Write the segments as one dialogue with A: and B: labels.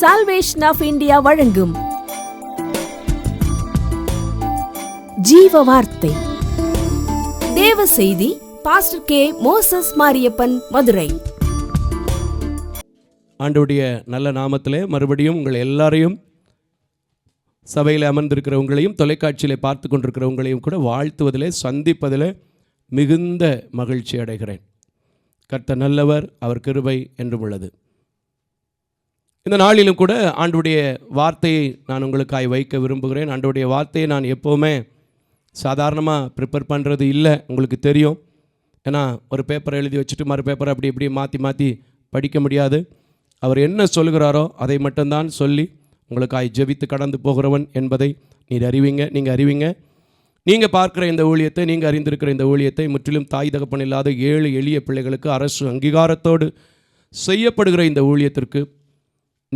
A: salvation of India வழங்கும் ஜீவ வார்த்தை தேவ செய்தி pastor K Moses Mariappan
B: Madurai ஆண்டுடைய நல்ல நாமத்திலே மறுபடியும் உங்கள் எல்லாரையும் சபையில் அமர்ந்திருக்கிறவங்களையும் தொலைக்காட்சியில் பார்த்து கொண்டிருக்கிறவங்களையும் கூட வாழ்த்துவதிலே சந்திப்பதில் மிகுந்த மகிழ்ச்சி அடைகிறேன் கர்த்த நல்லவர் அவர் கிருபை என்று உள்ளது இந்த நாளிலும் கூட ஆண்டுடைய வார்த்தையை நான் உங்களுக்காய் வைக்க விரும்புகிறேன் ஆண்டுடைய வார்த்தையை நான் எப்போவுமே சாதாரணமாக ப்ரிப்பேர் பண்ணுறது இல்லை உங்களுக்கு தெரியும் ஏன்னா ஒரு பேப்பரை எழுதி வச்சுட்டு மறு பேப்பரை அப்படி இப்படி மாற்றி மாற்றி படிக்க முடியாது அவர் என்ன சொல்கிறாரோ அதை மட்டும்தான் சொல்லி உங்களுக்காய் ஜெபித்து கடந்து போகிறவன் என்பதை நீர் அறிவிங்க நீங்கள் அறிவிங்க நீங்கள் பார்க்குற இந்த ஊழியத்தை நீங்கள் அறிந்திருக்கிற இந்த ஊழியத்தை முற்றிலும் தாய் தகப்பன் இல்லாத ஏழு எளிய பிள்ளைகளுக்கு அரசு அங்கீகாரத்தோடு செய்யப்படுகிற இந்த ஊழியத்திற்கு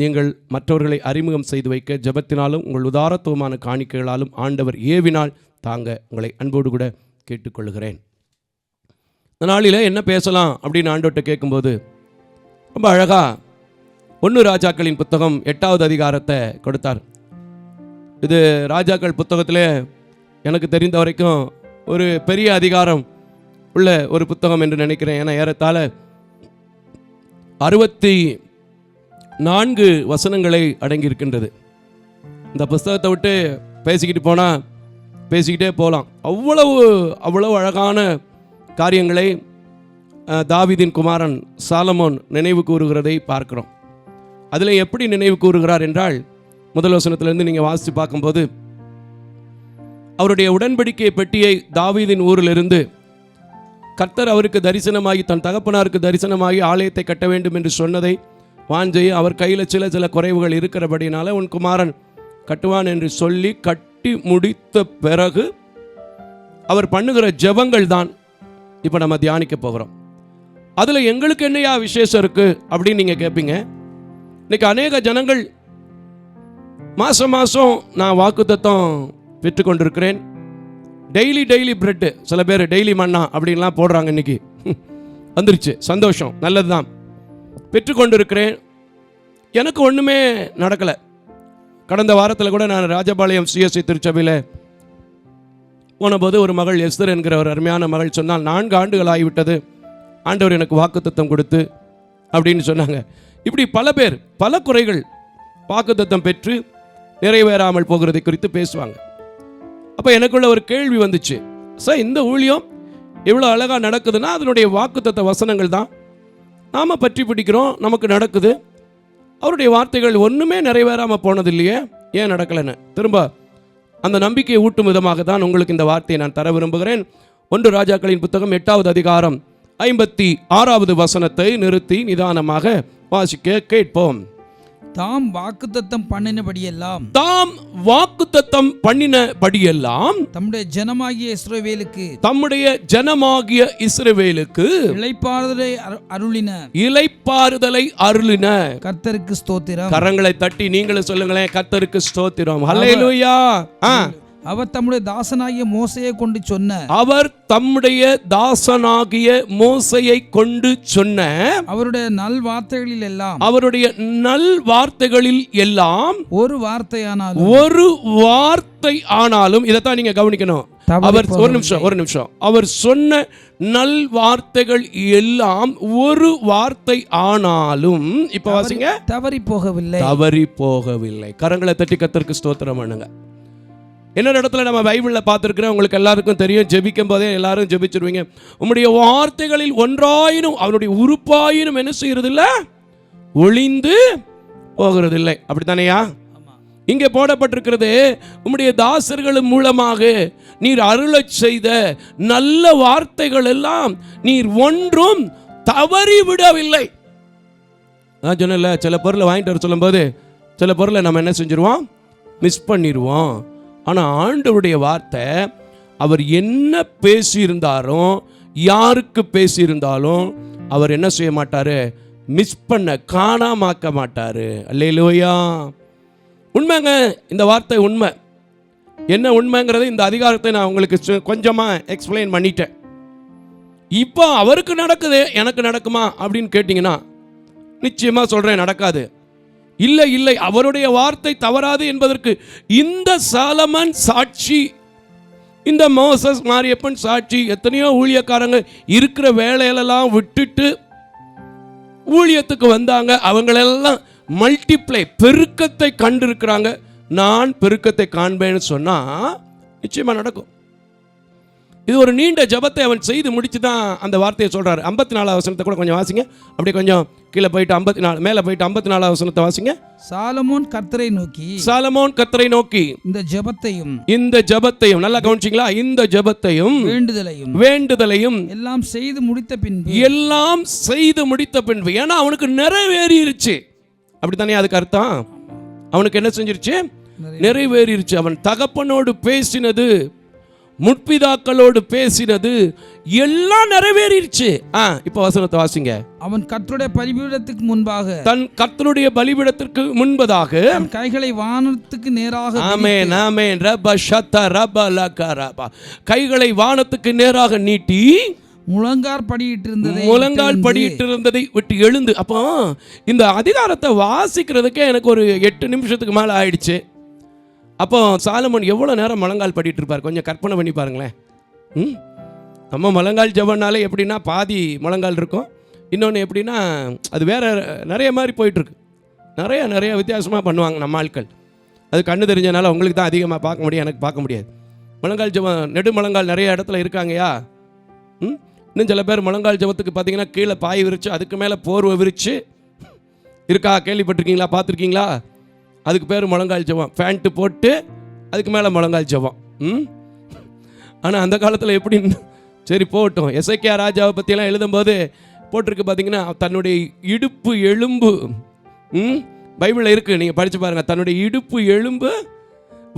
B: நீங்கள் மற்றவர்களை அறிமுகம் செய்து வைக்க ஜபத்தினாலும் உங்கள் உதாரத்துவமான காணிக்கைகளாலும் ஆண்டவர் ஏவினால் தாங்க உங்களை அன்போடு கூட கேட்டுக்கொள்கிறேன் இந்த நாளில் என்ன பேசலாம் அப்படின்னு ஆண்டோட்ட கேட்கும்போது ரொம்ப அழகாக ஒன்று ராஜாக்களின் புத்தகம் எட்டாவது அதிகாரத்தை கொடுத்தார் இது ராஜாக்கள் புத்தகத்தில் எனக்கு தெரிந்த வரைக்கும் ஒரு பெரிய அதிகாரம் உள்ள ஒரு புத்தகம் என்று நினைக்கிறேன் ஏன்னா ஏறத்தாழ அறுபத்தி நான்கு வசனங்களை அடங்கியிருக்கின்றது இந்த புஸ்தகத்தை விட்டு பேசிக்கிட்டு போனால் பேசிக்கிட்டே போகலாம் அவ்வளவு அவ்வளவு அழகான காரியங்களை தாவிதின் குமாரன் சாலமோன் நினைவு கூறுகிறதை பார்க்கிறோம் அதில் எப்படி நினைவு கூறுகிறார் என்றால் முதல் வசனத்திலேருந்து நீங்கள் வாசித்து பார்க்கும்போது அவருடைய உடன்படிக்கை பெட்டியை தாவீதின் ஊரிலிருந்து கர்த்தர் அவருக்கு தரிசனமாகி தன் தகப்பனாருக்கு தரிசனமாகி ஆலயத்தை கட்ட வேண்டும் என்று சொன்னதை வாஞ்சை அவர் கையில் சில சில குறைவுகள் இருக்கிறபடினால உன் குமாரன் கட்டுவான் என்று சொல்லி கட்டி முடித்த பிறகு அவர் பண்ணுகிற ஜபங்கள் தான் இப்போ நம்ம தியானிக்க போகிறோம் அதில் எங்களுக்கு என்னையா விசேஷம் இருக்குது அப்படின்னு நீங்கள் கேட்பீங்க இன்றைக்கி அநேக ஜனங்கள் மாதம் மாதம் நான் வாக்குத்தத்தம் கொண்டிருக்கிறேன் டெய்லி டெய்லி பிரெட்டு சில பேர் டெய்லி மண்ணா அப்படின்லாம் போடுறாங்க இன்றைக்கி வந்துருச்சு சந்தோஷம் நல்லது தான் பெற்றுக்கொண்டிருக்கிறேன் எனக்கு ஒன்றுமே நடக்கலை கடந்த வாரத்தில் கூட நான் ராஜபாளையம் சிஎஸ்சி திருச்சபையில் போனபோது ஒரு மகள் எஸ்தர் என்கிற ஒரு அருமையான மகள் சொன்னால் நான்கு ஆண்டுகள் ஆகிவிட்டது ஆண்டவர் எனக்கு வாக்குத்தத்தம் கொடுத்து அப்படின்னு சொன்னாங்க இப்படி பல பேர் பல குறைகள் வாக்குத்தத்தம் பெற்று நிறைவேறாமல் போகிறதை குறித்து பேசுவாங்க அப்போ எனக்குள்ள ஒரு கேள்வி வந்துச்சு சார் இந்த ஊழியம் எவ்வளோ அழகாக நடக்குதுன்னா அதனுடைய வாக்குத்தத்த வசனங்கள் தான் நாம் பற்றி பிடிக்கிறோம் நமக்கு நடக்குது அவருடைய வார்த்தைகள் ஒன்றுமே நிறைவேறாமல் போனது இல்லையே ஏன் நடக்கலைன்னு திரும்ப அந்த நம்பிக்கையை ஊட்டும் விதமாக தான் உங்களுக்கு இந்த வார்த்தையை நான் தர விரும்புகிறேன் ஒன்று ராஜாக்களின் புத்தகம் எட்டாவது அதிகாரம் ஐம்பத்தி ஆறாவது வசனத்தை நிறுத்தி நிதானமாக வாசிக்க கேட்போம்
C: தாம் வாக்குத்தத்தம் பண்ணினபடியெல்லாம் தாம் வாக்குத்தத்தம் பண்ணினபடியெல்லாம் தம்முடைய ஜனமாகிய இஸ்ரவேலுக்கு தம்முடைய ஜனமாகிய இஸ்ரவேலுக்கு இளைப்பாறுதலை அருளின இளைப்பாறுதலை அருளின கர்த்தருக்கு ஸ்தோத்திரம் கரங்களை தட்டி நீங்களும் சொல்லுங்களேன் கர்த்தருக்கு ஸ்தோத்திரம் ஆ அவர் தம்முடைய தாசனாகிய மோசையை கொண்டு சொன்ன அவர் தம்முடைய தாசனாகிய மோசையை கொண்டு சொன்ன அவருடைய நல் வார்த்தைகளில் எல்லாம் அவருடைய நல் வார்த்தைகளில் எல்லாம் ஒரு வார்த்தையானாலும் ஒரு வார்த்தை ஆனாலும் இதைத்தான் நீங்க கவனிக்கணும் அவர் ஒரு நிமிஷம் ஒரு நிமிஷம் அவர் சொன்ன நல் வார்த்தைகள் எல்லாம் ஒரு வார்த்தை ஆனாலும் இப்ப வாசிங்க தவறி போகவில்லை தவறி போகவில்லை கரங்களை தட்டி கத்திற்கு ஸ்தோத்திரம் பண்ணுங்க இன்னொரு இடத்துல நம்ம பைபிளில் பார்த்துருக்குறோம் உங்களுக்கு எல்லாருக்கும் தெரியும் ஜெபிக்கும் போதே எல்லாரும் ஜெபிச்சிருவீங்க உங்களுடைய வார்த்தைகளில் ஒன்றாயினும் அவனுடைய உறுப்பாயினும் என்ன செய்யறதில்ல ஒளிந்து போகிறது இல்லை அப்படித்தானையா இங்கே போடப்பட்டிருக்கிறது உம்முடைய தாசர்கள் மூலமாக நீர் அருளை செய்த நல்ல வார்த்தைகள் எல்லாம் நீர் ஒன்றும் தவறி விடவில்லை நான் சொன்ன சில பொருளை வாங்கிட்டு வர சொல்லும்போது சில பொருளை நம்ம என்ன செஞ்சிருவோம் மிஸ் பண்ணிடுவோம் ஆனால் ஆண்டவருடைய வார்த்தை அவர் என்ன பேசியிருந்தாரோ யாருக்கு பேசியிருந்தாலும் அவர் என்ன செய்ய மாட்டார் மிஸ் பண்ண காணாமாக்க மாட்டார் அல்லையிலோயா உண்மைங்க இந்த வார்த்தை உண்மை என்ன உண்மைங்கிறது இந்த அதிகாரத்தை நான் உங்களுக்கு கொஞ்சமாக எக்ஸ்பிளைன் பண்ணிட்டேன் இப்போ அவருக்கு நடக்குது எனக்கு நடக்குமா அப்படின்னு கேட்டிங்கன்னா நிச்சயமாக சொல்கிறேன் நடக்காது இல்லை இல்லை அவருடைய வார்த்தை தவறாது என்பதற்கு இந்த சாலமன் சாட்சி இந்த மோசஸ் மாரியப்பன் சாட்சி எத்தனையோ ஊழியக்காரங்க இருக்கிற வேலையிலெல்லாம் விட்டுட்டு ஊழியத்துக்கு வந்தாங்க அவங்களெல்லாம் மல்டிப்ளை பெருக்கத்தை கண்டிருக்கிறாங்க நான் பெருக்கத்தை காண்பேன்னு சொன்னால் நிச்சயமாக நடக்கும் இது ஒரு நீண்ட ஜபத்தை அவன் செய்து முடித்து தான் அந்த வார்த்தையை சொல்கிறார் ஐம்பத்தி நாலு வசனத்தை கூட கொஞ்சம் வாசிங்க அப்படி கொஞ்சம் கீழே போயிட்டு ஐம்பத்தி நாலு மேல போயிட்டு ஐம்பத்தி நாலு வசனத்தை வாசிங்க சாலமோன் கர்த்தரை நோக்கி சாலமோன் கர்த்தரை நோக்கி இந்த ஜெபத்தையும் இந்த ஜெபத்தையும் நல்லா கவனிச்சிங்களா இந்த ஜெபத்தையும் வேண்டுதலையும் வேண்டுதலையும் எல்லாம் செய்து முடித்த பின்பு எல்லாம் செய்து முடித்த பின்பு ஏன்னா அவனுக்கு நிறைவேறிடுச்சு அப்படித்தானே அதுக்கு அர்த்தம் அவனுக்கு என்ன செஞ்சிருச்சு நிறைவேறிடுச்சு அவன் தகப்பனோடு பேசினது முற்பிதாக்களோடு பேசினது எல்லாம் நிறைவேறிடுச்சு ஆ இப்போ வசனத்தை வாசிங்க அவன் கத்தருடைய பலிபீடத்துக்கு முன்பாக தன் கத்தருடைய பலிபீடத்திற்கு முன்பதாக கைகளை வானத்துக்கு நேராக ஆமேன் ஆமேன் ரப ஷத்த ரப லக ரப கைகளை வானத்துக்கு நேராக நீட்டி முழங்கால் படியிட்டு இருந்தது முழங்கால் படியிட்டு இருந்ததை விட்டு எழுந்து அப்போ இந்த அதிகாரத்தை வாசிக்கிறதுக்கே எனக்கு ஒரு எட்டு நிமிஷத்துக்கு மேலே ஆயிடுச்சு அப்போ சாலமன் எவ்வளோ நேரம் முழங்கால் படிட்டு இருப்பார் கொஞ்சம் கற்பனை பண்ணி பாருங்களேன் ம் நம்ம முழங்கால் ஜபம்னாலே எப்படின்னா பாதி முழங்கால் இருக்கும் இன்னொன்று எப்படின்னா அது வேற நிறைய மாதிரி போயிட்டுருக்கு நிறைய நிறைய வித்தியாசமாக பண்ணுவாங்க நம்ம ஆட்கள் அது கண்ணு தெரிஞ்சனால உங்களுக்கு தான் அதிகமாக பார்க்க முடியும் எனக்கு பார்க்க முடியாது முழங்கால் ஜபம் நெடுமழங்கால் நிறைய இடத்துல இருக்காங்கயா ம் இன்னும் சில பேர் முழங்கால் ஜபத்துக்கு பார்த்தீங்கன்னா கீழே பாய் விரித்து அதுக்கு மேலே போர்வை விரித்து இருக்கா கேள்விப்பட்டிருக்கீங்களா பார்த்துருக்கீங்களா அதுக்கு பேர் முழங்கால் செவ்வாம் ஃபேண்ட்டு போட்டு அதுக்கு மேலே முழங்கால் செவ்வாம் ம் ஆனால் அந்த காலத்தில் எப்படி சரி போகட்டும் எஸ்ஐகே ராஜாவை பற்றியெல்லாம் எழுதும்போது போட்டிருக்கு பார்த்தீங்கன்னா தன்னுடைய இடுப்பு எலும்பு ம் பைபிளில் இருக்குது நீங்கள் படித்து பாருங்கள் தன்னுடைய இடுப்பு எலும்பு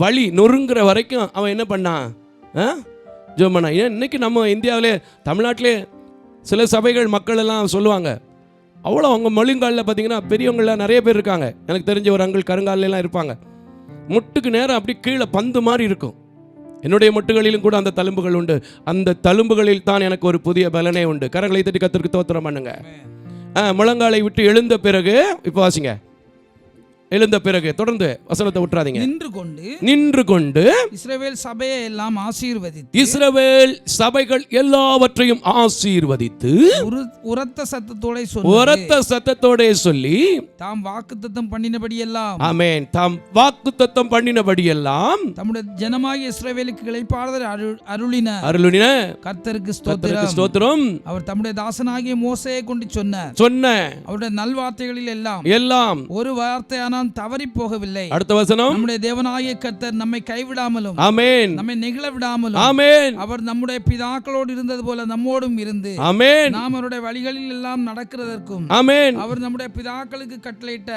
C: வழி நொறுங்கிற வரைக்கும் அவன் என்ன பண்ணான் ஆ ஜோம் பண்ணான் ஏன் இன்றைக்கி நம்ம இந்தியாவிலே தமிழ்நாட்டிலே சில சபைகள் மக்கள் எல்லாம் சொல்லுவாங்க அவ்வளோ அவங்க மொழிங்காலில் பார்த்தீங்கன்னா பெரியவங்களாம் நிறைய பேர் இருக்காங்க எனக்கு தெரிஞ்ச ஒரு அங்கிள் கருங்காலிலாம் இருப்பாங்க முட்டுக்கு நேரம் அப்படி கீழே பந்து மாதிரி இருக்கும் என்னுடைய முட்டுகளிலும் கூட அந்த தழும்புகள் உண்டு அந்த தழும்புகளில் தான் எனக்கு ஒரு புதிய பலனே உண்டு கரங்களை தட்டி கத்திற்கு தோத்திரம் பண்ணுங்க முழங்காலை விட்டு எழுந்த பிறகு இப்போ வாசிங்க எழுந்த பிறகு தொடர்ந்து வசனத்தை விட்டுறாதீங்க நின்று கொண்டு நின்று கொண்டு இஸ்ரவேல் சபையை எல்லாம் ஆசீர்வதித்து இஸ்ரவேல் சபைகள் எல்லாவற்றையும் ஆசீர்வதித்து உரத்த சத்தத்தோட சொல்லி உரத்த சத்தத்தோட சொல்லி தாம் வாக்குத்தத்தம் பண்ணினபடி எல்லாம் ஆமென் தாம் வாக்குத்தத்தம் பண்ணினபடி எல்லாம் தம்முடைய ஜனமாகிய இஸ்ரவேலுக்கு இளைப்பாறுதல் அருளின அருளின கர்த்தருக்கு ஸ்தோத்திரம் ஸ்தோத்திரம் அவர் தம்முடைய தாசனாகிய மோசையை கொண்டு சொன்னார் சொன்ன அவருடைய நல்வார்த்தைகளில் எல்லாம் எல்லாம் ஒரு வார்த்தையான நாம் தவறி போகவில்லை அடுத்த வசனம் நம்முடைய தேவனாகிய கர்த்தர் நம்மை கைவிடாமலும் ஆமென் நம்மை நிகழ விடாமலும் ஆமென் அவர் நம்முடைய பிதாக்களோடு இருந்தது போல நம்மோடும் இருந்து ஆமென் நாம் அவருடைய வழிகளில் எல்லாம் நடக்கிறதற்கும் ஆமென் அவர் நம்முடைய பிதாக்களுக்கு கட்டளையிட்ட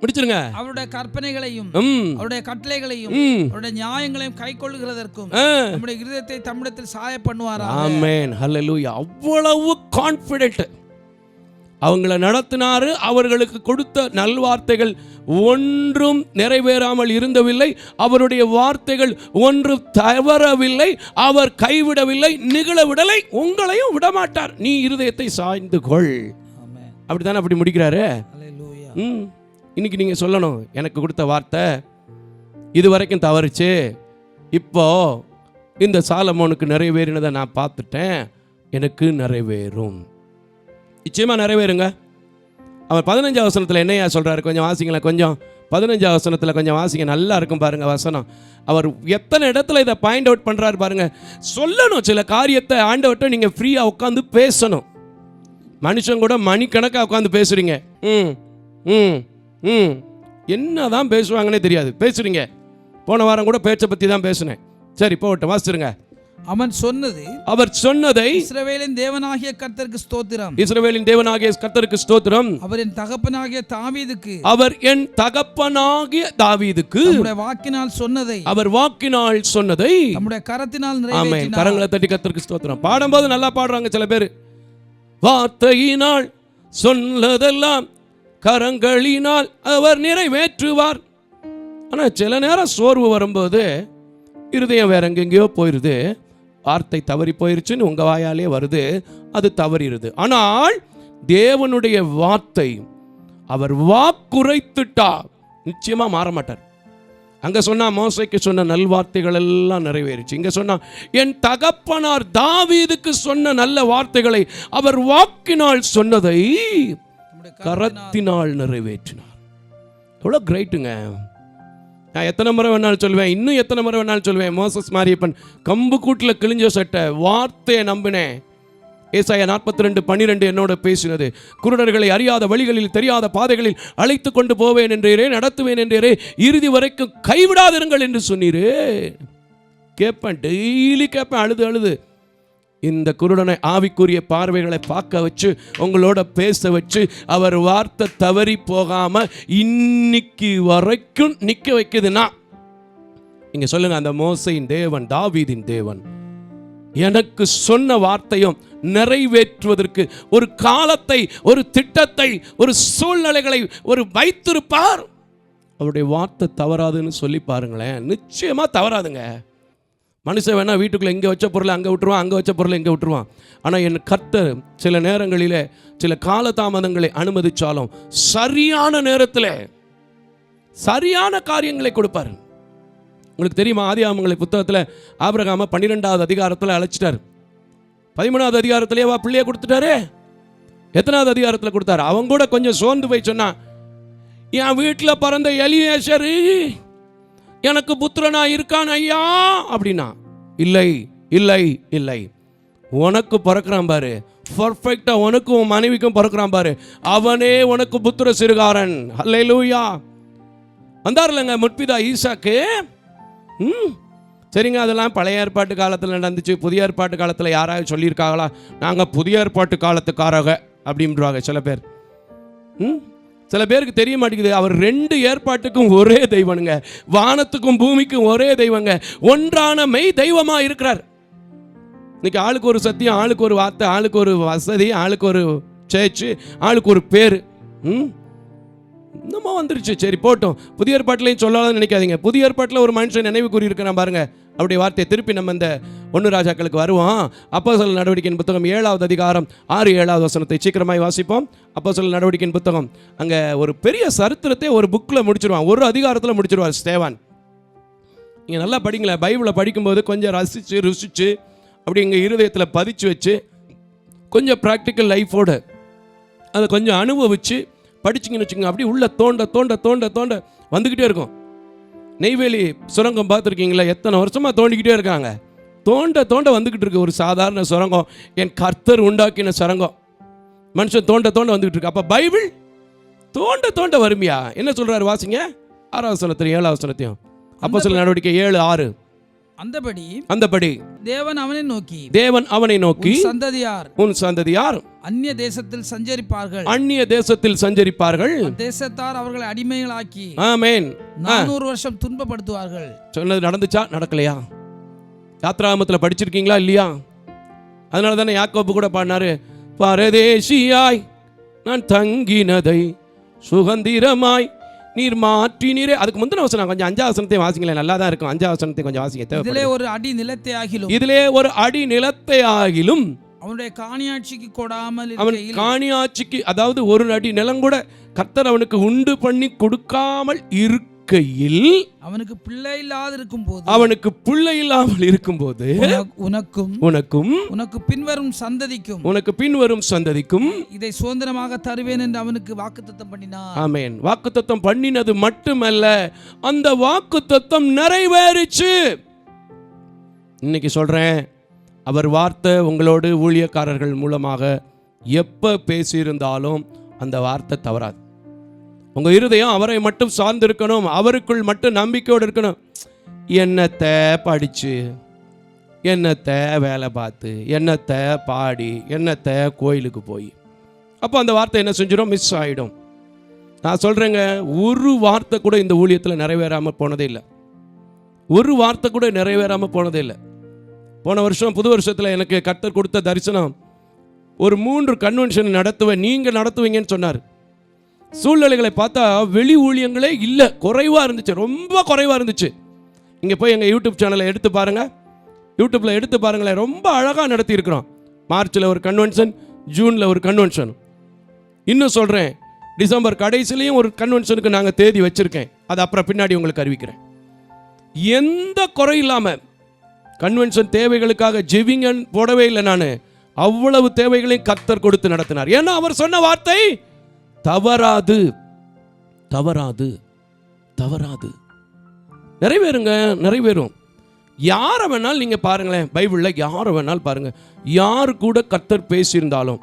C: முடிச்சிருங்க அவருடைய கற்பனைகளையும் அவருடைய கட்டளைகளையும் அவருடைய நியாயங்களையும் கை கொள்ளுகிறதற்கும் நம்முடைய இருதயத்தை தமிழத்தில் சாய பண்ணுவாரா ஆமென் ஹalleluya அவ்வளவு கான்ஃபிடென்ட் அவங்களை நடத்தினாரு அவர்களுக்கு கொடுத்த நல்வார்த்தைகள் ஒன்றும் நிறைவேறாமல் இருந்தவில்லை அவருடைய வார்த்தைகள் ஒன்று தவறவில்லை அவர் கைவிடவில்லை நிகழவிடலை உங்களையும் விடமாட்டார் நீ இருதயத்தை சாய்ந்து கொள் அப்படித்தானே அப்படி முடிக்கிறாரு இன்னைக்கு நீங்கள் சொல்லணும் எனக்கு கொடுத்த வார்த்தை இது வரைக்கும் தவறுச்சு இப்போ இந்த சாலமோனுக்கு நிறைவேறினதை நான் பார்த்துட்டேன் எனக்கு நிறைவேறும் நிச்சயமாக நிறைவேறுங்க அவர் பதினஞ்சாவது வசனத்தில் என்னையா சொல்கிறாரு கொஞ்சம் வாசிங்களா கொஞ்சம் பதினஞ்சாவது வசனத்தில் கொஞ்சம் வாசிங்க நல்லா இருக்கும் பாருங்கள் வசனம் அவர் எத்தனை இடத்துல இதை பாயிண்ட் அவுட் பண்ணுறாரு பாருங்கள் சொல்லணும் சில காரியத்தை ஆண்டவர்கிட்ட நீங்கள் ஃப்ரீயாக உட்காந்து பேசணும் மனுஷன் கூட மணிக்கணக்காக உட்காந்து பேசுகிறீங்க ம் ம் ம் என்ன தான் பேசுவாங்கன்னே தெரியாது பேசுகிறீங்க போன வாரம் கூட பேச்சை பற்றி தான் பேசினேன் சரி போகட்டும் வாசிச்சிருங்க அவன் சொன்னது அவர் சொன்னதை இஸ்ரவேலின் தேவனாகிய கர்த்தருக்கு ஸ்தோத்திரம் இஸ்ரவேலின் தேவனாகிய கர்த்தருக்கு ஸ்தோத்திரம் அவர் என் தகப்பனாகிய தாவீதுக்கு அவர் என் தகப்பனாகிய தாவீதுக்கு நம்முடைய வாக்கினால் சொன்னதை அவர் வாக்கினால் சொன்னதை நம்முடைய கரத்தினால் நிறைவேற்றினார் கரங்களை தட்டி கர்த்தருக்கு ஸ்தோத்திரம் பாடும்போது நல்லா பாடுறாங்க சில பேர் வார்த்தையினால் சொன்னதெல்லாம் கரங்களினால் அவர் நிறைவேற்றுவார் ஆனால் சில நேரம் சோர்வு வரும்போது இருதயம் வேற எங்கெங்கேயோ போயிருது வார்த்தை தவறி போயிருச்சுன்னு உங்கள் வாயாலே வருது அது தவறிடுது ஆனால் தேவனுடைய வார்த்தை அவர் வாக்குரைத்துட்டா நிச்சயமாக மாற மாட்டார் அங்கே சொன்னால் மோசைக்கு சொன்ன நல்வார்த்தைகள் எல்லாம் நிறைவேறிச்சு இங்கே சொன்னால் என் தகப்பனார் தாவீதுக்கு சொன்ன நல்ல வார்த்தைகளை அவர் வாக்கினால் சொன்னதை கரத்தினால் நிறைவேற்றினார் எவ்வளோ கிரேட்டுங்க நான் எத்தனை முறை வேணாலும் சொல்லுவேன் இன்னும் எத்தனை முறை வேணாலும் சொல்லுவேன் மோசஸ் மாரியப்பன் கம்பு கூட்டில் கிழிஞ்ச சட்டை வார்த்தையை நம்பினேன் ஏசாய நாற்பத்தி ரெண்டு பன்னிரெண்டு என்னோட பேசினது குருடர்களை அறியாத வழிகளில் தெரியாத பாதைகளில் அழைத்து கொண்டு போவேன் என்றே நடத்துவேன் என்றே இறுதி வரைக்கும் கைவிடாதிருங்கள் என்று சொன்னீரே கேட்பேன் டெய்லி கேட்பேன் அழுது அழுது இந்த குருடனை ஆவிக்குரிய பார்வைகளை பார்க்க வச்சு உங்களோட பேச வச்சு அவர் வார்த்தை தவறி போகாம இன்னைக்கு வரைக்கும் நிற்க வைக்குதுன்னா நீங்க சொல்லுங்க அந்த மோசையின் தேவன் தாவீதின் தேவன் எனக்கு சொன்ன வார்த்தையும் நிறைவேற்றுவதற்கு ஒரு காலத்தை ஒரு திட்டத்தை ஒரு சூழ்நிலைகளை ஒரு வைத்திருப்பார் அவருடைய வார்த்தை தவறாதுன்னு சொல்லி பாருங்களேன் நிச்சயமா தவறாதுங்க மனுஷன் வேணால் வீட்டுக்குள்ளே எங்கே வச்ச பொருளை அங்கே விட்டுருவான் அங்கே வச்ச பொருளை எங்கே விட்டுருவான் ஆனால் என் கர்த்தர் சில நேரங்களில் சில காலதாமதங்களை அனுமதித்தாலும் சரியான நேரத்தில் சரியான காரியங்களை கொடுப்பார் உங்களுக்கு தெரியுமா ஆதி ஆமங்களை புத்தகத்தில் ஆபிரகாம பன்னிரெண்டாவது அதிகாரத்தில் அழைச்சிட்டார் பதிமூணாவது அதிகாரத்திலேயே வா பிள்ளைய கொடுத்துட்டாரு எத்தனாவது அதிகாரத்தில் கொடுத்தாரு அவங்க கூட கொஞ்சம் சோர்ந்து போய் சொன்னான் என் வீட்டில் பிறந்த சரி எனக்கு புத்திரனா இருக்கான் ஐயா அப்படின்னா இல்லை இல்லை இல்லை உனக்கு பிறக்கிறான் பாரு பர்ஃபெக்டா உனக்கும் உன் மனைவிக்கும் பிறக்கிறான் பாரு அவனே உனக்கு புத்திர சிறுகாரன் அல்ல லூயா வந்தார் இல்லைங்க முட்பிதா ஈசாக்கு ம் சரிங்க அதெல்லாம் பழைய ஏற்பாட்டு காலத்தில் நடந்துச்சு புதிய ஏற்பாட்டு காலத்தில் யாராவது சொல்லியிருக்காங்களா நாங்கள் புதிய ஏற்பாட்டு காலத்துக்காரக அப்படின்றாங்க சில பேர் ம் சில பேருக்கு தெரிய மாட்டேங்குது அவர் ரெண்டு ஏற்பாட்டுக்கும் ஒரே தெய்வனுங்க வானத்துக்கும் பூமிக்கும் ஒரே தெய்வங்க ஒன்றான மெய் தெய்வமாக இருக்கிறார் இன்னைக்கு ஆளுக்கு ஒரு சத்தியம் ஆளுக்கு ஒரு வார்த்தை ஆளுக்கு ஒரு வசதி ஆளுக்கு ஒரு சேச்சு ஆளுக்கு ஒரு பேர் ம் இன்னமும் வந்துருச்சு சரி போட்டோம் புதிய ஏற்பாட்டிலையும் சொல்லலாம் நினைக்காதீங்க புதிய ஏற்பாட்டில் ஒரு மனுஷன் நினைவு கூறியிருக்கிறான் பாருங்கள் அவருடைய வார்த்தையை திருப்பி நம்ம இந்த ஒன்று ராஜாக்களுக்கு வருவோம் அப்போ சொல்ல நடவடிக்கையின் புத்தகம் ஏழாவது அதிகாரம் ஆறு ஏழாவது வசனத்தை சீக்கிரமாய் வாசிப்போம் அப்போ சொல்ல நடவடிக்கையின் புத்தகம் அங்கே ஒரு பெரிய சரித்திரத்தை ஒரு புக்கில் முடிச்சிருவான் ஒரு அதிகாரத்தில் முடிச்சிருவார் ஸ்டேவான் நீங்கள் நல்லா படிங்களேன் பைபிளை படிக்கும்போது கொஞ்சம் ரசித்து ருசித்து அப்படி எங்கள் இருதயத்தில் பதிச்சு வச்சு கொஞ்சம் ப்ராக்டிக்கல் லைஃபோடு அதை கொஞ்சம் அனுபவித்து படிச்சிங்கன்னு வச்சுக்கோங்க அப்படி உள்ளே தோண்ட தோண்ட தோண்ட தோண்ட வந்துக்கிட்டே இருக்கும் நெய்வேலி சுரங்கம் பார்த்துருக்கீங்களா எத்தனை வருஷமாக தோண்டிக்கிட்டே இருக்காங்க தோண்ட தோண்ட வந்துக்கிட்டு இருக்க ஒரு சாதாரண சுரங்கம் என் கர்த்தர் உண்டாக்கின சுரங்கம் மனுஷன் தோண்ட தோண்ட வந்துக்கிட்டு இருக்கு அப்போ பைபிள் தோண்ட தோண்ட வறுமையா என்ன சொல்கிறாரு வாசிங்க ஆறாவது சொல்லத்தையும் ஏழாவது சொல்லத்தையும் அப்போ சொல்ல நடவடிக்கை ஏழு ஆறு அந்தபடி அந்தபடி தேவன் அவனை நோக்கி தேவன் அவனை நோக்கி சந்ததியார் உன் சந்ததியார் அந்நிய தேசத்தில் சஞ்சரிப்பார்கள் அந்நிய தேசத்தில் சஞ்சரிப்பார்கள் தேசத்தார் அவர்களை அடிமைகளாக்கி ஆமென் நானூறு வருஷம் துன்பப்படுத்துவார்கள் சொன்னது நடந்துச்சா நடக்கலையா யாத்ராமத்தில் படிச்சிருக்கீங்களா இல்லையா அதனால தானே யாக்கோப்பு கூட பாடினாரு பரதேசியாய் நான் தங்கினதை சுகந்திரமாய் நீர் மாற்றினீரே அதுக்கு முந்தின வசனம் கொஞ்சம் வசனத்தை வாசிங்களேன் நல்லா தான் இருக்கும் வசனத்தை கொஞ்சம் வாசிங்க இதிலே ஒரு அடி நிலத்தை ஆகிலும் இதிலே ஒரு அடி நிலத்தை ஆகிலும் அவனுடைய காணியாட்சிக்கு கொடாமல் அவன் காணியாட்சிக்கு அதாவது ஒரு அடி நிலம் கூட கர்த்தர் அவனுக்கு உண்டு பண்ணி கொடுக்காமல் இருக்கும் இருக்கையில் அவனுக்கு பிள்ளை இல்லாத இருக்கும் போது அவனுக்கு பிள்ளை இல்லாமல் இருக்கும் போது உனக்கும் உனக்கும் உனக்கு பின்வரும் சந்ததிக்கும் உனக்கு பின்வரும் சந்ததிக்கும் இதை சுதந்திரமாக தருவேன் என்று அவனுக்கு வாக்குத்தத்தம் பண்ணினார் ஆமேன் வாக்குத்தத்தம் பண்ணினது மட்டுமல்ல அந்த வாக்குத்தத்தம் நிறைவேறிச்சு இன்னைக்கு சொல்றேன் அவர் வார்த்தை உங்களோடு ஊழியக்காரர்கள் மூலமாக எப்போ பேசியிருந்தாலும் அந்த வார்த்தை தவறாது உங்கள் இருதயம் அவரை மட்டும் சார்ந்திருக்கணும் அவருக்குள் மட்டும் நம்பிக்கையோடு இருக்கணும் என்னத்தை படித்து என்னத்தை வேலை பார்த்து என்னத்தை பாடி என்னத்தை கோயிலுக்கு போய் அப்போ அந்த வார்த்தை என்ன செஞ்சிடும் மிஸ் ஆகிடும் நான் சொல்கிறேங்க ஒரு வார்த்தை கூட இந்த ஊழியத்தில் நிறைவேறாமல் போனதே இல்லை ஒரு வார்த்தை கூட நிறைவேறாமல் போனதே இல்லை போன வருஷம் புது வருஷத்தில் எனக்கு கத்தர் கொடுத்த தரிசனம் ஒரு மூன்று கன்வென்ஷன் நடத்துவேன் நீங்கள் நடத்துவீங்கன்னு சொன்னார் சூழ்நிலைகளை பார்த்தா வெளி ஊழியங்களே இல்லை குறைவாக இருந்துச்சு ரொம்ப குறைவாக இருந்துச்சு இங்கே போய் எங்கள் யூடியூப் சேனலை எடுத்து பாருங்கள் யூடியூப்பில் எடுத்து பாருங்களேன் ரொம்ப அழகாக நடத்தியிருக்கிறோம் மார்ச்சில் ஒரு கன்வென்ஷன் ஜூனில் ஒரு கன்வென்ஷன் இன்னும் சொல்கிறேன் டிசம்பர் கடைசிலையும் ஒரு கன்வென்ஷனுக்கு நாங்கள் தேதி வச்சுருக்கேன் அது அப்புறம் பின்னாடி உங்களுக்கு அறிவிக்கிறேன் எந்த குறை இல்லாமல் கன்வென்ஷன் தேவைகளுக்காக ஜெவிங்கன் போடவே இல்லை நான் அவ்வளவு தேவைகளையும் கத்தர் கொடுத்து நடத்தினார் ஏன்னா அவர் சொன்ன வார்த்தை தவறாது தவறாது தவறாது நிறைவேறுங்க நிறைவேறும் யாரை வேணாலும் நீங்கள் பாருங்களேன் பைபிளில் யாரை வேணாலும் பாருங்கள் யார் கூட கத்தர் பேசியிருந்தாலும்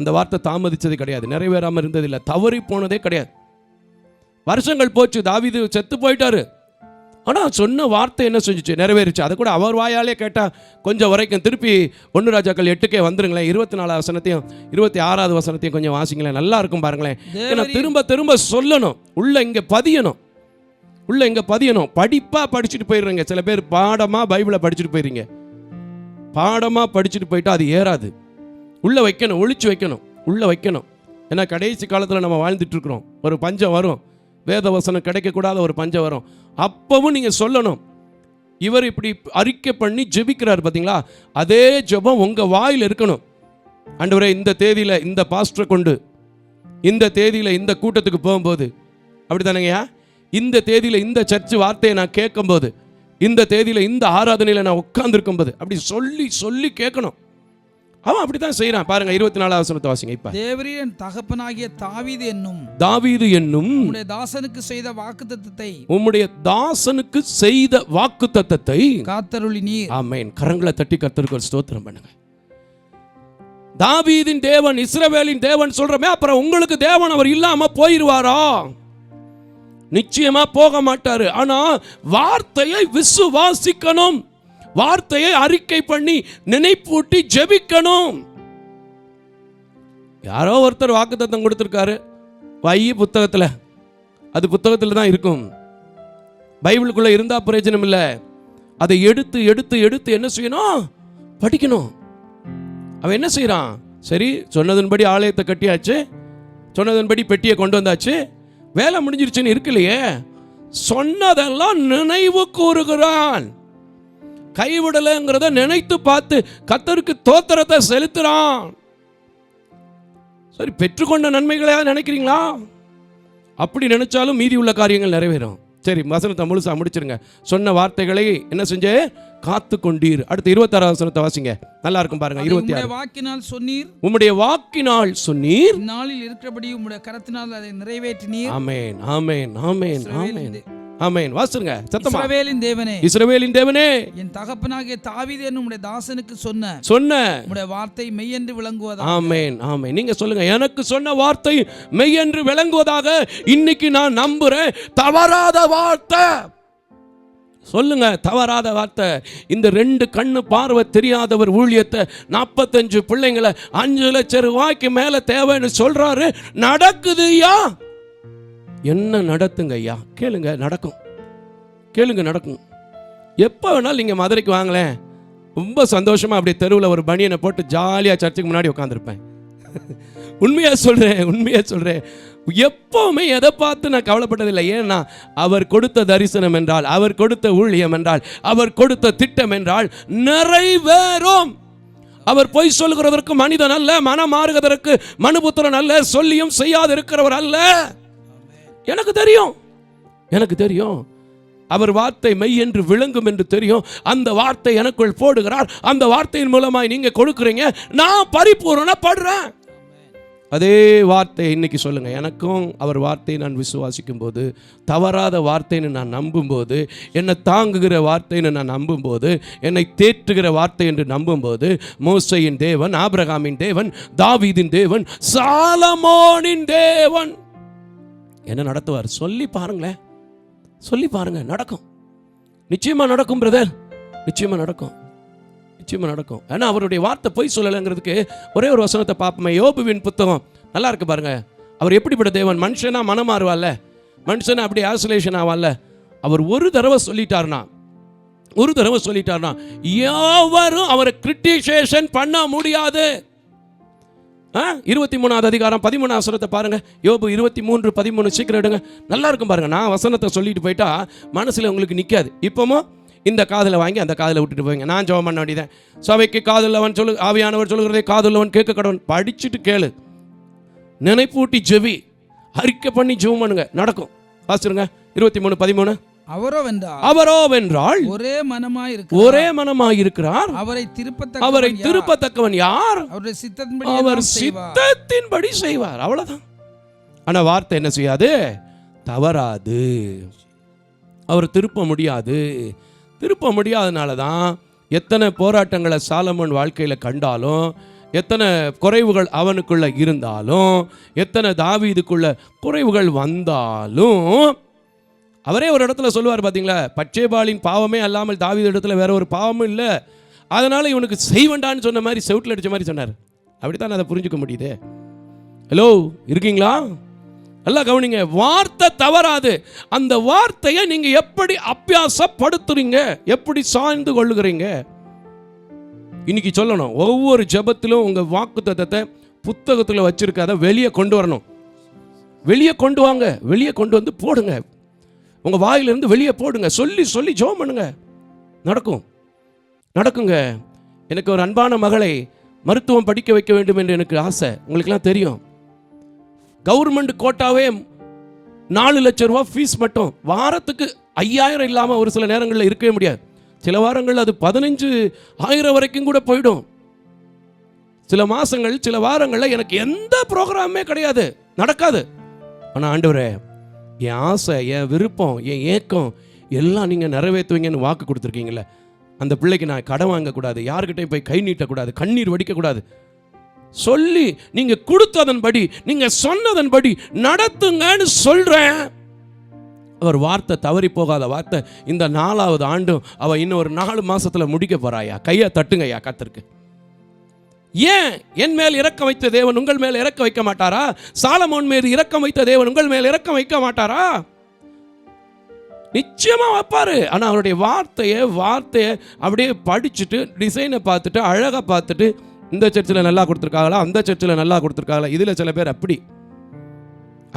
C: அந்த வார்த்தை தாமதித்தது கிடையாது நிறைவேறாமல் இருந்ததில்லை தவறி போனதே கிடையாது வருஷங்கள் போச்சு தாவிது செத்து போயிட்டாரு ஆனால் சொன்ன வார்த்தை என்ன செஞ்சிச்சு நிறைவேறிச்சு அதை கூட அவர் வாயாலே கேட்டால் கொஞ்சம் வரைக்கும் திருப்பி ஒன்று ராஜாக்கள் எட்டுக்கே வந்துருங்களேன் இருபத்தி நாலாவது வசனத்தையும் இருபத்தி ஆறாவது வசனத்தையும் கொஞ்சம் வாசிங்களேன் நல்லா இருக்கும் பாருங்களேன் ஏன்னா திரும்ப திரும்ப சொல்லணும் உள்ள இங்கே பதியணும் உள்ள இங்கே பதியணும் படிப்பாக படிச்சுட்டு போயிடுறங்க சில பேர் பாடமாக பைபிளை படிச்சுட்டு போயிடுறீங்க பாடமாக படிச்சுட்டு போயிட்டா அது ஏறாது உள்ளே வைக்கணும் ஒழிச்சு வைக்கணும் உள்ளே வைக்கணும் ஏன்னா கடைசி காலத்தில் நம்ம வாழ்ந்துட்டு இருக்கிறோம் ஒரு பஞ்சம் வரும் வேத வசனம் கிடைக்கக்கூடாத ஒரு பஞ்சம் வரும் அப்பவும் நீங்கள் சொல்லணும் இவர் இப்படி அறிக்கை பண்ணி ஜெபிக்கிறார் பார்த்தீங்களா அதே ஜெபம் உங்கள் வாயில் இருக்கணும் அண்டவரே இந்த தேதியில் இந்த பாஸ்டரை கொண்டு இந்த தேதியில் இந்த கூட்டத்துக்கு போகும்போது அப்படி தானேங்கய்யா இந்த தேதியில் இந்த சர்ச்சு வார்த்தையை நான் கேட்கும்போது இந்த தேதியில் இந்த ஆராதனையில் நான் உட்காந்துருக்கும்போது அப்படி சொல்லி சொல்லி கேட்கணும் அவன் அப்படித்தான் செய்யறான் பாருங்க இருபத்தி நாலாவது வசனத்தை வாசிங்க இப்ப தேவரீர் தகப்பனாகிய தாவீது என்னும் தாவீது என்னும் உம்முடைய தாசனுக்கு செய்த வாக்குத்தத்தத்தை உம்முடைய தாசனுக்கு செய்த வாக்குத்தத்தத்தை காத்தருளி நீர் ஆமென் கரங்களை தட்டி ஒரு ஸ்தோத்திரம் பண்ணுங்க தாவீதின் தேவன் இஸ்ரவேலின் தேவன் சொல்றமே அப்புறம் உங்களுக்கு தேவன் அவர் இல்லாம போயிருவாரா நிச்சயமா போக மாட்டாரு ஆனா வார்த்தையை விசுவாசிக்கணும் வார்த்தையை அறிக்கை பண்ணி நினைப்பூட்டி ஜெபிக்கணும் யாரோ ஒருத்தர் வாக்கு தத்தம் கொடுத்துருக்காரு வை புத்தகத்தில் அது புத்தகத்தில் தான் இருக்கும் பைபிளுக்குள்ளே இருந்தால் பிரயோஜனம் இல்லை அதை எடுத்து எடுத்து எடுத்து என்ன செய்யணும் படிக்கணும் அவன் என்ன செய்கிறான் சரி சொன்னதன்படி ஆலயத்தை கட்டியாச்சு சொன்னதன்படி பெட்டியை கொண்டு வந்தாச்சு வேலை முடிஞ்சிருச்சுன்னு இருக்கு இல்லையே சொன்னதெல்லாம் நினைவு கூறுகிறான் கைவிடலைங்கிறத நினைத்து பார்த்து கத்தருக்கு தோத்திரத்தை செலுத்துகிறான் சரி பெற்றுக்கொண்ட நன்மைகளையா நினைக்கிறீங்களா அப்படி நினைச்சாலும் மீதி உள்ள காரியங்கள் நிறைவேறும் சரி வசனத்தை முழுசா முடிச்சிருங்க சொன்ன வார்த்தைகளை என்ன செஞ்சு காத்து கொண்டீர் அடுத்து இருபத்தாறாவது வசனத்தை வாசிங்க நல்லா இருக்கும் பாருங்க இருபத்தி ஆறு வாக்கினால் சொன்னீர் உம்முடைய வாக்கினால் சொன்னீர் நாளில் இருக்கிறபடி உம்முடைய கரத்தினால் அதை நிறைவேற்றினீர் ஆமேன் ஆமேன் ஆமேன் ஆமேன் ஆமென் வாசிருங்க சத்தமா இஸ்ரவேலின் தேவனே இஸ்ரவேலின் தேவனே என் தகப்பனாகிய தாவீது என்னும் உடைய தாசனுக்கு சொன்ன சொன்ன உடைய வார்த்தை மெய் என்று விளங்குவதாக ஆமென் ஆமென் நீங்க சொல்லுங்க எனக்கு சொன்ன வார்த்தை மெய் என்று விளங்குவதாக இன்னைக்கு நான் நம்புறேன் தவறாத வார்த்தை சொல்லுங்க தவறாத வார்த்தை இந்த ரெண்டு கண்ணு பார்வை தெரியாதவர் ஊழியத்தை நாற்பத்தஞ்சு பிள்ளைங்களை அஞ்சு லட்சம் ரூபாய்க்கு மேலே தேவைன்னு சொல்றாரு நடக்குதுயா என்ன நடத்துங்க ஐயா கேளுங்க நடக்கும் கேளுங்க நடக்கும் எப்போ வேணாலும் நீங்கள் மதுரைக்கு வாங்களேன் ரொம்ப சந்தோஷமாக அப்படி தெருவில் ஒரு பனியனை போட்டு ஜாலியாக சர்ச்சுக்கு முன்னாடி உட்காந்துருப்பேன் உண்மையாக சொல்கிறேன் உண்மையா சொல்கிறேன் எப்போவுமே எதை பார்த்து நான் கவலைப்பட்டதில்லை ஏன்னா அவர் கொடுத்த தரிசனம் என்றால் அவர் கொடுத்த ஊழியம் என்றால் அவர் கொடுத்த திட்டம் என்றால் நிறைவேறும் அவர் பொய் சொல்கிறவருக்கு மனிதன் அல்ல மனம் மாறுகிறதற்கு மனுபுத்திரன் அல்ல சொல்லியும் செய்யாது இருக்கிறவர் அல்ல எனக்கு தெரியும் எனக்கு தெரியும் அவர் வார்த்தை மெய் என்று விளங்கும் என்று தெரியும் அந்த வார்த்தை எனக்குள் போடுகிறார் அந்த வார்த்தையின் மூலமாய் நீங்க கொடுக்குறீங்க நான் பரிபூர்ணப்படுறேன் அதே வார்த்தை இன்னைக்கு சொல்லுங்க எனக்கும் அவர் வார்த்தையை நான் விசுவாசிக்கும் போது தவறாத வார்த்தைன்னு நான் நம்பும்போது என்னை தாங்குகிற வார்த்தைன்னு நான் நம்பும்போது என்னை தேற்றுகிற வார்த்தை என்று நம்பும்போது மோசையின் தேவன் ஆபிரகாமின் தேவன் தாவீதின் தேவன் சாலமோனின் தேவன் என்ன நடத்துவார் சொல்லி பாருங்களேன் சொல்லி பாருங்க நடக்கும் நிச்சயமாக நடக்கும் பிரதர் நிச்சயமாக நடக்கும் நிச்சயமாக நடக்கும் ஏன்னா அவருடைய வார்த்தை போய் சொல்லலைங்கிறதுக்கு ஒரே ஒரு வசனத்தை பார்ப்போமே யோபுவின் புத்தகம் நல்லா இருக்கு பாருங்க அவர் எப்படிப்பட்ட தேவன் மனுஷனா மனம் மாறுவாள்ல மனுஷனா அப்படி ஐசோலேஷன் ஆவாள்ல அவர் ஒரு தடவை சொல்லிட்டார்னா ஒரு தடவை சொல்லிட்டார்னா யாவரும் அவரை கிரிட்டிசேஷன் பண்ண முடியாது இருபத்தி மூணாவது அதிகாரம் பதிமூணாவது வசனத்தை பாருங்க யோபு இருபத்தி மூன்று பதிமூணு சீக்கிரம் எடுங்க நல்லா இருக்கும் பாருங்க நான் வசனத்தை சொல்லிட்டு போயிட்டா மனசில் உங்களுக்கு நிற்காது இப்போமோ இந்த காதில் வாங்கி அந்த காதில் விட்டுட்டு போங்க நான் ஜெபம் பண்ண வேண்டியதேன் சபைக்கு காதுள்ளவன் சொல்லு ஆவியானவர் சொல்லுகிறதே காதுள்ளவன் கேட்க கடவன் படிச்சுட்டு கேளு நினைப்பூட்டி ஜெவி அறிக்கை பண்ணி ஜோம் பண்ணுங்க நடக்கும் வாசிருங்க இருபத்தி மூணு பதிமூணு அவரோ வென்றார் அவரோ வென்றால் ஒரே மனமாய் ஒரே மனமாய் இருக்கிறார் அவரை திருப்பத்த அவரை திருப்பத்தக்கவன் யார் அவருடைய சித்தத்தின் அவர் சித்தத்தின்படி செய்வார் அவ்வளவுதான் ஆனா வார்த்தை என்ன செய்யாது தவறாது அவர் திருப்ப முடியாது திருப்ப முடியாதனால தான் எத்தனை போராட்டங்களை சாலமன் வாழ்க்கையில் கண்டாலும் எத்தனை குறைவுகள் அவனுக்குள்ள இருந்தாலும் எத்தனை தாவி இதுக்குள்ள குறைவுகள் வந்தாலும் அவரே ஒரு இடத்துல சொல்லுவார் பார்த்தீங்களா பச்சைபாலின் பாவமே அல்லாமல் தாவித இடத்துல வேற ஒரு பாவமும் இல்லை அதனால் இவனுக்கு செய்வண்டான்னு சொன்ன மாதிரி செவுட்டில் அடித்த மாதிரி சொன்னார் அப்படித்தான் அதை புரிஞ்சுக்க முடியுது ஹலோ இருக்கீங்களா நல்லா கவனிங்க வார்த்தை தவறாது அந்த வார்த்தையை நீங்கள் எப்படி அபியாசப்படுத்துறீங்க எப்படி சாய்ந்து கொள்ளுகிறீங்க இன்னைக்கு சொல்லணும் ஒவ்வொரு ஜபத்திலும் உங்கள் வாக்கு தத்தத்தை புத்தகத்தில் அதை வெளியே கொண்டு வரணும் வெளியே கொண்டு வாங்க வெளியே கொண்டு வந்து போடுங்க உங்கள் வாயிலிருந்து வெளியே போடுங்க சொல்லி சொல்லி ஜோம் பண்ணுங்க நடக்கும் நடக்குங்க எனக்கு ஒரு அன்பான மகளை மருத்துவம் படிக்க வைக்க வேண்டும் என்று எனக்கு ஆசை உங்களுக்குலாம் தெரியும் கவர்மெண்ட் கோட்டாவே நாலு லட்ச ரூபா ஃபீஸ் மட்டும் வாரத்துக்கு ஐயாயிரம் இல்லாமல் ஒரு சில நேரங்களில் இருக்கவே முடியாது சில வாரங்கள் அது பதினஞ்சு ஆயிரம் வரைக்கும் கூட போயிடும் சில மாதங்கள் சில வாரங்களில் எனக்கு எந்த ப்ரோக்ராமே கிடையாது நடக்காது ஆனால் ஆண்டு என் ஆசை என் விருப்பம் என் ஏக்கம் எல்லாம் நீங்கள் நிறைவேற்றுவீங்கன்னு வாக்கு கொடுத்துருக்கீங்களே அந்த பிள்ளைக்கு நான் கடன் வாங்கக்கூடாது யாருக்கிட்டையும் போய் கை நீட்டக்கூடாது கண்ணீர் வடிக்கக்கூடாது சொல்லி நீங்கள் கொடுத்ததன்படி நீங்கள் சொன்னதன்படி நடத்துங்கன்னு சொல்கிறேன் அவர் வார்த்தை தவறி போகாத வார்த்தை இந்த நாலாவது ஆண்டும் அவள் இன்னும் ஒரு நாலு மாதத்தில் முடிக்க போகிறாயா கையை தட்டுங்கய்யா கத்திருக்கு ஏன் என் மேல் இறக்கம் வைத்த தேவன் உங்கள் மேல் இறக்க வைக்க மாட்டாரா சாலமோன் மேல் இறக்கம் வைத்த தேவன் உங்கள் மேல் இறக்கம் வைக்க மாட்டாரா நிச்சயமா வைப்பாரு ஆனால் அவருடைய வார்த்தையை வார்த்தையை அப்படியே படிச்சுட்டு டிசைனை பார்த்துட்டு அழகாக பார்த்துட்டு இந்த சர்ச்சில் நல்லா கொடுத்துருக்காங்களா அந்த சர்ச்சில் நல்லா கொடுத்துருக்காங்களா இதில் சில பேர் அப்படி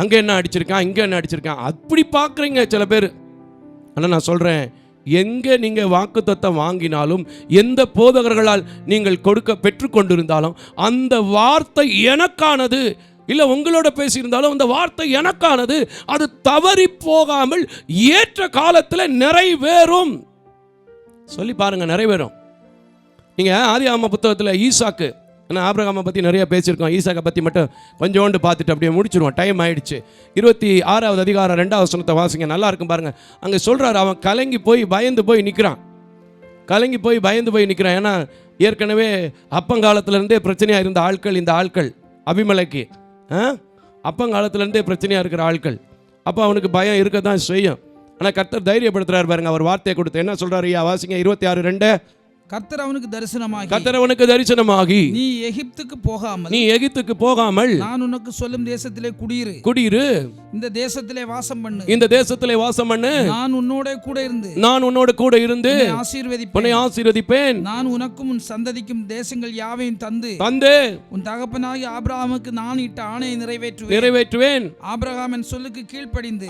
C: அங்கே என்ன அடிச்சிருக்கான் இங்கே என்ன அடிச்சிருக்கான் அப்படி பார்க்குறீங்க சில பேர் ஆனால் நான் சொல்கிறேன் எங்கே நீங்கள் வாக்கு தத்தம் வாங்கினாலும் எந்த போதகர்களால் நீங்கள் கொடுக்க பெற்றுக்கொண்டிருந்தாலும் அந்த வார்த்தை எனக்கானது இல்லை உங்களோட பேசியிருந்தாலும் அந்த வார்த்தை எனக்கானது அது தவறி போகாமல் ஏற்ற காலத்தில் நிறைவேறும் சொல்லி பாருங்கள் நிறைவேறும் நீங்கள் ஆதி ஆம புத்தகத்தில் ஈசாக்கு ஏன்னா ஆப்ரகாமை பற்றி நிறைய பேசியிருக்கோம் ஈசாக்கை பற்றி மட்டும் கொஞ்சோண்டு பார்த்துட்டு அப்படியே முடிச்சிருவோம் டைம் ஆயிடுச்சு இருபத்தி ஆறாவது அதிகாரம் ரெண்டாவது வசனத்தை வாசிங்க நல்லா இருக்கும் பாருங்கள் அங்கே சொல்கிறார் அவன் கலங்கி போய் பயந்து போய் நிற்கிறான் கலங்கி போய் பயந்து போய் நிற்கிறான் ஏன்னா ஏற்கனவே அப்பங்காலத்துலேருந்தே பிரச்சனையாக இருந்த ஆட்கள் இந்த ஆட்கள் அபிமலைக்கு அப்பங்காலத்துலேருந்தே பிரச்சனையாக இருக்கிற ஆட்கள் அப்போ அவனுக்கு பயம் இருக்க தான் செய்யும் ஆனால் கர்த்தர் தைரியப்படுத்துகிறார் பாருங்க அவர் வார்த்தையை கொடுத்து என்ன சொல்கிறார் ஐயா வாசிங்க இருபத்தி ஆறு ரெண்டு கர்த்தர் அவனுக்கு தரிசனமாகி கர்த்தர் அவனுக்கு தரிசனமாகி நீ எகிப்துக்கு போகாமல் நீ எகிப்துக்கு போகாமல் நான் உனக்கு சொல்லும் தேசத்திலே குடியிரு குடியிரு இந்த தேசத்திலே வாசம் பண்ணு இந்த தேசத்திலே வாசம் பண்ணு நான் உன்னோட கூட இருந்து நான் உன்னோட கூட இருந்து ஆசீர்வதிப்பேன் ஆசீர்வதிப்பேன் நான் உனக்கும் உன் சந்ததிக்கும் தேசங்கள் யாவையும் தந்து தந்து உன் தகப்பனாகி ஆபிரகாமுக்கு நான் இட்ட ஆணையை நிறைவேற்றுவேன் நிறைவேற்றுவேன் ஆபிரகாம் என் சொல்லுக்கு கீழ்ப்படிந்து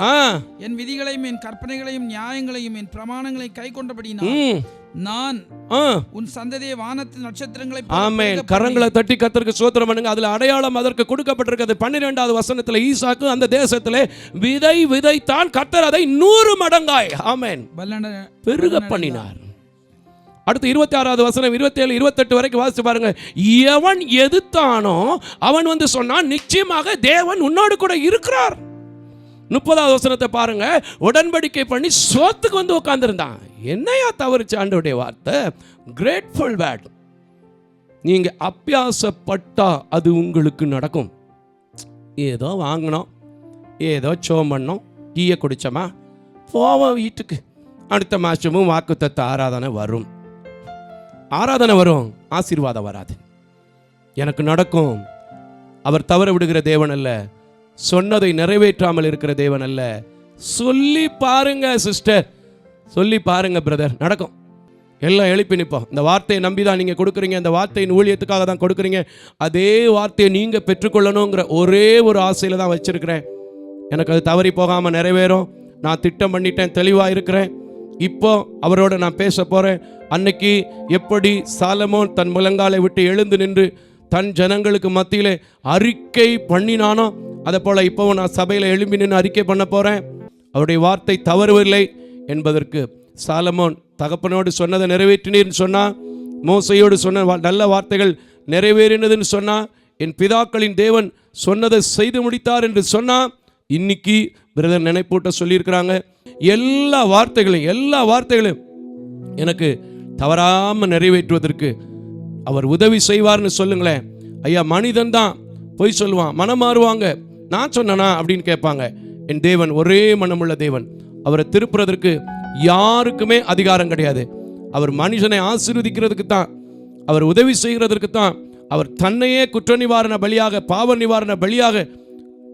C: என் விதிகளையும் என் கற்பனைகளையும் நியாயங்களையும் என் பிரமாணங்களை கை கொண்டபடினா நான் உன் சந்ததியை வானத்தில் நட்சத்திரங்களை ஆமேன் கரங்களை தட்டி கத்தருக்கு சோத்திரம் பண்ணுங்க அதுல அடையாளம் அதற்கு கொடுக்கப்பட்டிருக்கிறது பன்னிரெண்டாவது வசனத்துல ஈசாக்கு அந்த தேசத்திலே விதை விதைத்தான் கத்தர் அதை நூறு மடங்காய் ஆமேன் பெருக பண்ணினார் அடுத்து இருபத்தி ஆறாவது வசனம் இருபத்தேழு இருபத்தெட்டு வரைக்கும் வாசித்து பாருங்க எவன் எதிர்த்தானோ அவன் வந்து சொன்னான் நிச்சயமாக தேவன் உன்னோடு கூட இருக்கிறார் முப்பதாவது வசனத்தை பாருங்க உடன்படிக்கை பண்ணி சோத்துக்கு வந்து உட்காந்துருந்தான் என்னையா தவறுச்சு ஆண்டோடைய வார்த்தை கிரேட்ஃபுல் பேட் நீங்கள் அப்பியாசப்பட்டா அது உங்களுக்கு நடக்கும் ஏதோ வாங்கினோம் ஏதோ சோம் பண்ணோம் டீய குடித்தோமா போவோம் வீட்டுக்கு அடுத்த மாதமும் வாக்குத்தத்த ஆராதனை வரும் ஆராதனை வரும் ஆசீர்வாதம் வராது எனக்கு நடக்கும் அவர் தவற விடுகிற தேவன் அல்ல சொன்னதை நிறைவேற்றாமல் இருக்கிற தேவன் அல்ல சொல்லி பாருங்க சிஸ்டர் சொல்லி பாருங்க பிரதர் நடக்கும் எல்லாம் எழுப்பி நிற்போம் இந்த வார்த்தையை நம்பி தான் நீங்கள் கொடுக்குறீங்க அந்த வார்த்தையின் ஊழியத்துக்காக தான் கொடுக்குறீங்க அதே வார்த்தையை நீங்கள் பெற்றுக்கொள்ளணுங்கிற ஒரே ஒரு ஆசையில் தான் வச்சுருக்கிறேன் எனக்கு அது தவறி போகாமல் நிறைவேறும் நான் திட்டம் பண்ணிட்டேன் தெளிவாக இருக்கிறேன் இப்போ அவரோட நான் பேச போகிறேன் அன்னைக்கு எப்படி சாலமோன் தன் முழங்காலை விட்டு எழுந்து நின்று தன் ஜனங்களுக்கு மத்தியில் அறிக்கை பண்ணினானோ அதை போல் இப்போ நான் சபையில் எழும்பி நின்று அறிக்கை பண்ண போகிறேன் அவருடைய வார்த்தை தவறவில்லை என்பதற்கு சாலமோன் தகப்பனோடு சொன்னதை நிறைவேற்றினீர்ன்னு சொன்னால் மோசையோடு சொன்ன நல்ல வார்த்தைகள் நிறைவேறினதுன்னு சொன்னால் என் பிதாக்களின் தேவன் சொன்னதை செய்து முடித்தார் என்று சொன்னால் இன்னைக்கு பிரதர் நினைப்பூட்ட சொல்லியிருக்கிறாங்க எல்லா வார்த்தைகளையும் எல்லா வார்த்தைகளையும் எனக்கு தவறாமல் நிறைவேற்றுவதற்கு அவர் உதவி செய்வார்னு சொல்லுங்களேன் ஐயா மனிதன் தான் பொய் சொல்லுவான் மனம் மாறுவாங்க நான் சொன்னனா அப்படின்னு கேட்பாங்க என் தேவன் ஒரே மனமுள்ள தேவன் அவரை திருப்புறதற்கு யாருக்குமே அதிகாரம் கிடையாது அவர் மனுஷனை ஆசீர்வதிக்கிறதுக்கு தான் அவர் உதவி செய்கிறதற்கு தான் அவர் தன்னையே குற்ற நிவாரண பலியாக பாவ நிவாரண பலியாக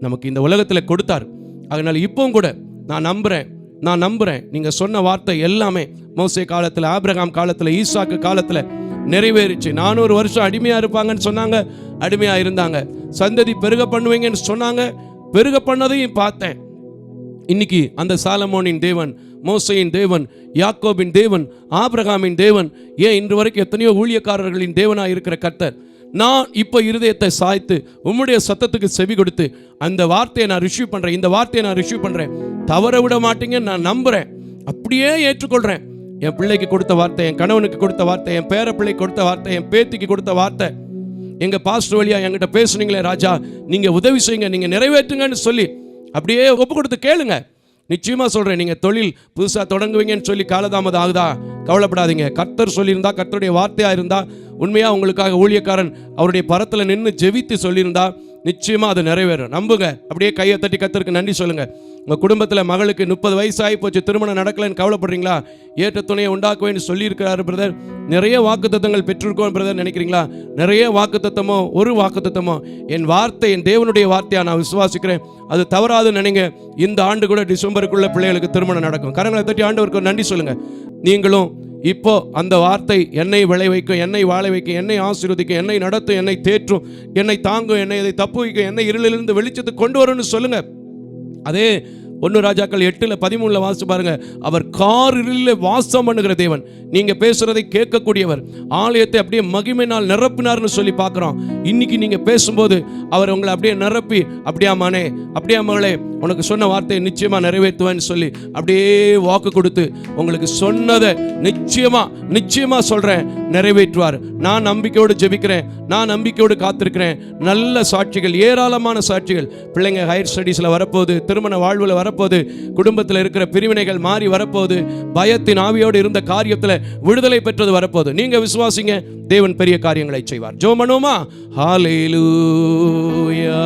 C: நமக்கு இந்த உலகத்தில் கொடுத்தார் அதனால் இப்பவும் கூட நான் நம்புகிறேன் நான் நம்புகிறேன் நீங்கள் சொன்ன வார்த்தை எல்லாமே மோசே காலத்தில் ஆப்ரகாம் காலத்தில் ஈசாக்கு காலத்தில் நிறைவேறிச்சு நானூறு வருஷம் அடிமையாக இருப்பாங்கன்னு சொன்னாங்க அடிமையாக இருந்தாங்க சந்ததி பெருக பண்ணுவீங்கன்னு சொன்னாங்க பெருக பண்ணதையும் பார்த்தேன் இன்னைக்கு அந்த சாலமோனின் தேவன் மோசையின் தேவன் யாக்கோபின் தேவன் ஆப்ரகாமின் தேவன் ஏன் இன்று வரைக்கும் எத்தனையோ ஊழியக்காரர்களின் தேவனாக இருக்கிற கர்த்தர் நான் இப்போ இருதயத்தை சாய்த்து உம்முடைய சத்தத்துக்கு செவி கொடுத்து அந்த வார்த்தையை நான் ரிசீவ் பண்ணுறேன் இந்த வார்த்தையை நான் ரிசீவ் பண்ணுறேன் தவற விட மாட்டீங்கன்னு நான் நம்புகிறேன் அப்படியே ஏற்றுக்கொள்கிறேன் என் பிள்ளைக்கு கொடுத்த வார்த்தை என் கணவனுக்கு கொடுத்த வார்த்தை என் பேர பிள்ளைக்கு கொடுத்த வார்த்தை என் பேத்திக்கு கொடுத்த வார்த்தை எங்கள் பாஸ்டர் வழியா என்கிட்ட பேசுனீங்களே ராஜா நீங்கள் உதவி செய்யுங்க நீங்கள் நிறைவேற்றுங்கன்னு சொல்லி அப்படியே ஒப்பு கொடுத்து கேளுங்க நிச்சயமாக சொல்கிறேன் நீங்கள் தொழில் புதுசாக தொடங்குவீங்கன்னு சொல்லி காலதாமதம் ஆகுதா கவலைப்படாதீங்க கர்த்தர் சொல்லியிருந்தா கர்த்தருடைய வார்த்தையாக இருந்தால் உண்மையாக உங்களுக்காக ஊழியக்காரன் அவருடைய பரத்துல நின்று ஜெவித்து சொல்லியிருந்தா நிச்சயமாக அது நிறைவேறும் நம்புங்க அப்படியே கையை தட்டி கத்தருக்கு நன்றி சொல்லுங்கள் உங்கள் குடும்பத்தில் மகளுக்கு முப்பது வயசு ஆகி போச்சு திருமணம் நடக்கலைன்னு கவலைப்படுறீங்களா ஏற்ற துணையை உண்டாக்குவேன்னு சொல்லியிருக்கிறாரு பிரதர் நிறைய வாக்குத்தத்தங்கள் பெற்றிருக்கோம் பிரதர் நினைக்கிறீங்களா நிறைய வாக்குத்தத்தமோ ஒரு வாக்குத்தத்தமோ என் வார்த்தை என் தேவனுடைய வார்த்தையாக நான் விசுவாசிக்கிறேன் அது தவறாது நினைங்க இந்த ஆண்டு கூட டிசம்பருக்குள்ள பிள்ளைகளுக்கு திருமணம் நடக்கும் கரங்களை தட்டி ஆண்டவருக்கு நன்றி சொல்லுங்கள் நீங்களும் இப்போ அந்த வார்த்தை என்னை விளை வைக்கும் என்னை வாழை வைக்கும் என்னை ஆசீர்வதிக்கும் என்னை நடத்தும் என்னை தேற்றும் என்னை தாங்கும் என்னை இதை தப்பு வைக்கும் என்னை இருளிலிருந்து வெளிச்சத்துக்கு கொண்டு வரும்னு சொல்லுங்கள் അതെ ஒன்று ராஜாக்கள் எட்டில் பதிமூணில் வாசிச்சு பாருங்கள் அவர் காரில் வாசம் பண்ணுகிற தேவன் நீங்கள் பேசுகிறதை கேட்கக்கூடியவர் ஆலயத்தை அப்படியே நாள் நிரப்பினார்னு சொல்லி பார்க்குறோம் இன்னைக்கு நீங்கள் பேசும்போது அவர் உங்களை அப்படியே நிரப்பி மனே அப்படியா மகளே உனக்கு சொன்ன வார்த்தையை நிச்சயமாக நிறைவேற்றுவேன்னு சொல்லி அப்படியே வாக்கு கொடுத்து உங்களுக்கு சொன்னதை நிச்சயமாக நிச்சயமாக சொல்கிறேன் நிறைவேற்றுவார் நான் நம்பிக்கையோடு ஜெபிக்கிறேன் நான் நம்பிக்கையோடு காத்திருக்கிறேன் நல்ல சாட்சிகள் ஏராளமான சாட்சிகள் பிள்ளைங்க ஹையர் ஸ்டடீஸில் வரப்போகுது திருமண வாழ்வில் வர வரப்போது குடும்பத்தில் இருக்கிற பிரிவினைகள் மாறி வரப்போது பயத்தின் ஆவியோடு இருந்த காரியத்தில் விடுதலை பெற்றது வரப்போது நீங்க விசுவாசிங்க தேவன் பெரிய காரியங்களை செய்வார் ஜோ மனோமா ஹாலேலூயா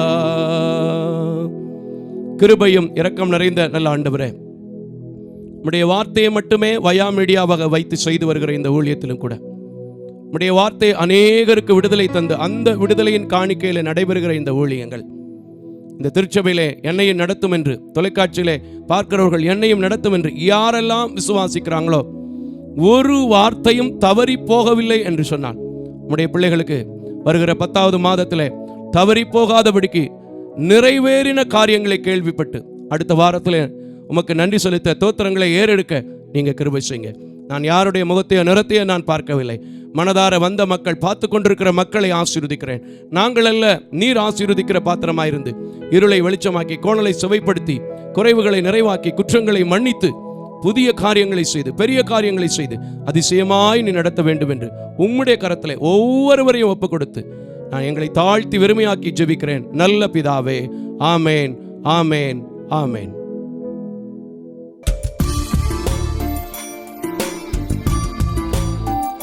C: கிருபையும் இரக்கம் நிறைந்த நல்ல ஆண்டவரே நம்முடைய வார்த்தையை மட்டுமே வயா மீடியாவாக வைத்து செய்து வருகிற இந்த ஊழியத்திலும் கூட நம்முடைய வார்த்தை அநேகருக்கு விடுதலை தந்து அந்த விடுதலையின் காணிக்கையில் நடைபெறுகிற இந்த ஊழியங்கள் இந்த திருச்சபையிலே என்னையும் நடத்தும் என்று தொலைக்காட்சியிலே பார்க்கிறவர்கள் என்னையும் நடத்தும் என்று யாரெல்லாம் விசுவாசிக்கிறாங்களோ ஒரு வார்த்தையும் தவறி போகவில்லை என்று சொன்னான் நம்முடைய பிள்ளைகளுக்கு வருகிற பத்தாவது மாதத்தில் தவறி போகாதபடிக்கு நிறைவேறின காரியங்களை கேள்விப்பட்டு அடுத்த வாரத்தில் உமக்கு நன்றி செலுத்த தோத்திரங்களை ஏறெடுக்க நீங்கள் கிருபை செய்யுங்க நான் யாருடைய முகத்தையோ நிறத்தையோ நான் பார்க்கவில்லை மனதார வந்த மக்கள் பார்த்து கொண்டிருக்கிற மக்களை ஆசீர்வதிக்கிறேன் நாங்கள் அல்ல நீர் ஆசீர்வதிக்கிற பாத்திரமாயிருந்து இருளை வெளிச்சமாக்கி கோணலை சுவைப்படுத்தி குறைவுகளை நிறைவாக்கி குற்றங்களை மன்னித்து புதிய காரியங்களை செய்து பெரிய காரியங்களை செய்து அதிசயமாய் நீ நடத்த வேண்டும் என்று உம்முடைய கரத்தில் ஒவ்வொருவரையும் ஒப்பு கொடுத்து நான் எங்களை தாழ்த்தி வெறுமையாக்கி ஜெபிக்கிறேன் நல்ல பிதாவே ஆமேன் ஆமேன் ஆமேன்